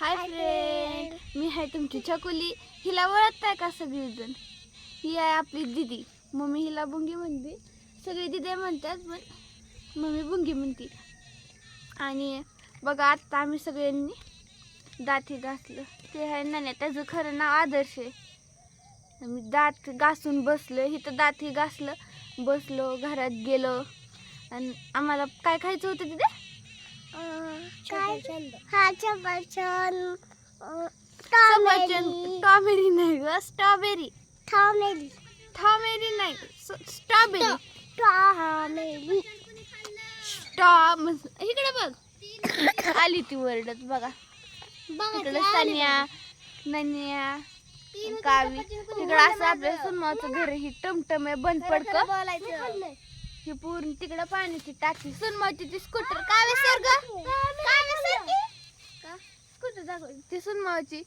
Hi friend. मी आहे तुमची छकुली. हिला ओळखताय का सगळीजण? ही आहे आपली दिदी. मम्मी हिला बुंगी म्हणते. सगळी दिदी म्हणतात पण मम्मी बुंगी म्हणते. आणि बघा आत्ता आम्ही सगळ्यांनी दाती घासलं. ते आहे नाण्या त्याचं खरं नाव आदर्श आहे. आम्ही दात घासून बसलो इथं दाती घासलं. बसलो घरात गेलो. आणि आम्हाला काय खायचं होतं तिथे? काय हा सफरचंद सफरचंद स्ट्रॉबेरी नाही ग स्ट्रॉबेरी. थॉमेरी थॉमेरी नाही स्ट्रॉबेरी. टॉमेली स्ट्रॉ इकडे बघ. आली ती वर्डच बघा. इकडे सन्या नन्या कावी. तिकडे असं आपल्या सुनमाचं घर ही टमटम आहे बंद पडक ही पूर्ण तिकडे पाण्याची टाकी. सुनमाची ती स्कूटर कावे सर ग स्कूटर दाखव. ती सुनमाची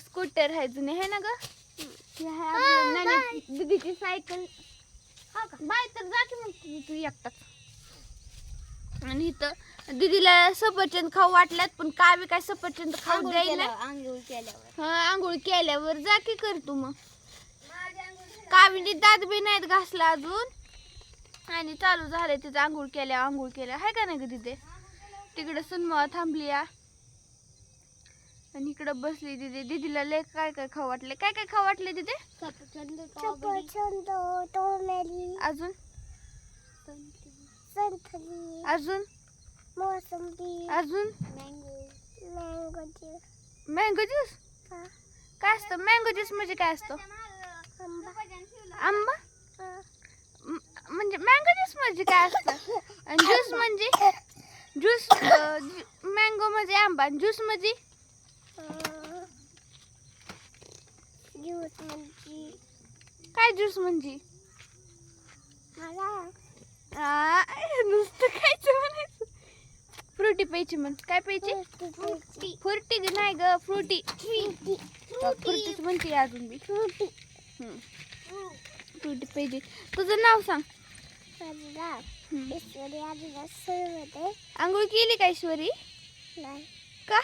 स्कूटर आहे जुनी आहे ना ग? ही आहे आपल्या नानी दीदीची सायकल. बाय तर जा की मग तू- तू एकटाच. आणि इथं दीदीला सफरचंद खाऊ वाटल्यात पण काय बी काय सफरचंद खाऊ द्यायला? आंघोळ केल्यावर. हा आंघोळ केल्यावर जा की कर तू मग. काविनी दात बी नाहीत घासला अजून? आणि चालू झालंय तिचं आंघोळ केल्या आंघोळ केल्या. हाय का नाही ग तिथे तिकडे सुनमावा थांबली आणि इकडं बसली तिथे दीदीला लय काय काय खाऊ वाटले काय काय खाऊ वाटले तिथे अजून? अजून? अजून? Mango juice? काय असतं? मँगो ज्यूस म्हणजे काय असतं? आंबा? म्हणजे मँगो ज्यूस म्हणजे काय असतं? आणि ज्यूस म्हणजे? ज्यूस मँगो म्हणजे आंबा. ज्यूस म्हणजे ज्यूस म्हणजे? काय ज्यूस म्हणजे? नुसतं खायचं म्हणायचं. फ्रुटी प्यायची म्हण. काय प्यायची? फ्रुटी फ्रुटी नाही ग फ्रुटी फ्रुटीच म्हणते अजून बी फ्रुटी. फ्रुटी पाहिजे तुझं नाव सांग. ईश्वरी आंघोळ केली का ऐश्वरी नाही का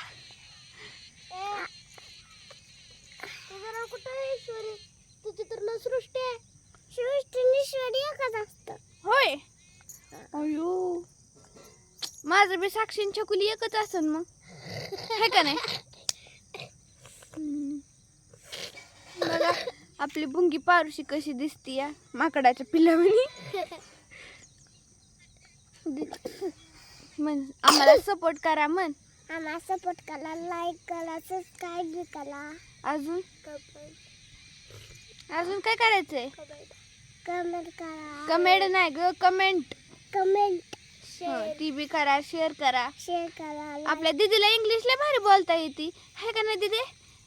तुझं नाव कुठं आहे ईश्वरी तुझी तर नाव सृष्टी आहे सृष्टी आणि ईश्वरी एकच असतं होय अयो माझं बी साक्षी आणि छकुली एकच असन मग है का नाही हम्म. बघा आपली बुंगी पारुशी कशी दिसती या माकडाच्या पिल्लावणी म्हण आम्हाला सपोर्ट करा म्हण. आम्हाला सपोर्ट करा लाईक करा सबस्क्राईब बी करा. अजून? अजून काय करायचंय? कमेंट करा. कमेंट नाही ग कमेंट. कमेंट. ती बी करा शेअर करा. शेअर करा आपल्या दीदीला इंग्लिशला भारी बोलता येते. है का नाही दीदी?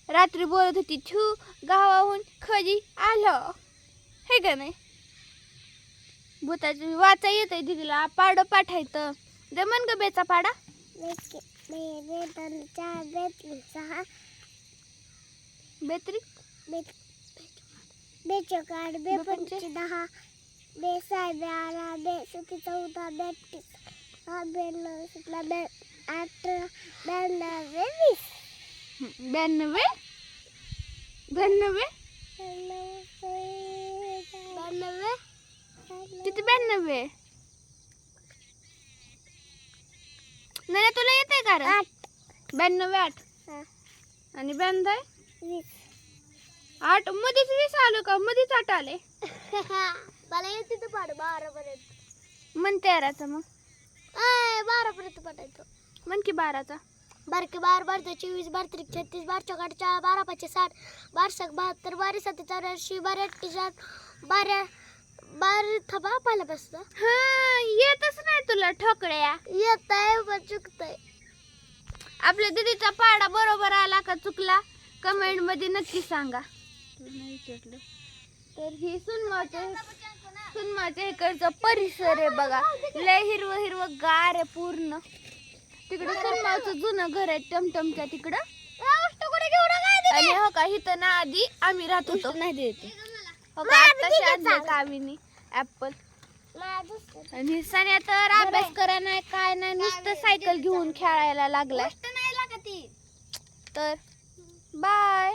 रात्री बोलत होती छू गावाहून खजी आलं. हे का नाही? भूताची वाचा येत आहे दीदीला. पाड पाठायचं. जमन ग बेचा पाडा. बेतरी. बे बे चौकाठ बे पंचे. दहा. बे बे अकरा बे सती चौदा बे अठरा ब्याण्णव बे वीस ब्याण्णवे ब्याण्णवे? ब्याण्णव? किती ब्याण्णवे नाही तुला येत आहे का रे? आठ. ब्याण्णवे आठ. हा, आणि ब्याण्णव आठ. मध्येच वीस आलं का? मध्येच आठ आले. मला येते तर पाड बारा पर्यंत मन तेराचा मग. बारा पर्यंत पाठायचं. मन की बाराचा. बारके बार बार चोवीस बार त्रिक छत्तीस बार चौकाठ चार बारा पाचशे साठ बार सक बहात्तर बारा सत्ते चौऱ्याऐंशी बारा अठ्ठेचाळीस बारा बार थबा पहिल्यापासून हा येतच नाही तुला ठोकड्या येत आहे पण चुकतंय. आपल्या दीदीचा पाडा बरोबर आला का चुकला? कमेंटमध्ये नक्की सांगा. तर ही सुनमाचे सुनमाच्या इकडचं परिसर आहे बघा. लय हिरवं हिरवं गार आहे पूर्ण. तिकडं सुनमाचं जुनं घर आहे टमटमच्या तिकडं. आणि हो का इथं ना आधी आम्ही राहत होतो. नाही देते. आणले कावीनी ऍपल आणि सण्या तर अभ्यास करा नाही काय नाही नुसतं सायकल घेऊन खेळायला लागलाय. नाही लागत ती तर बाय.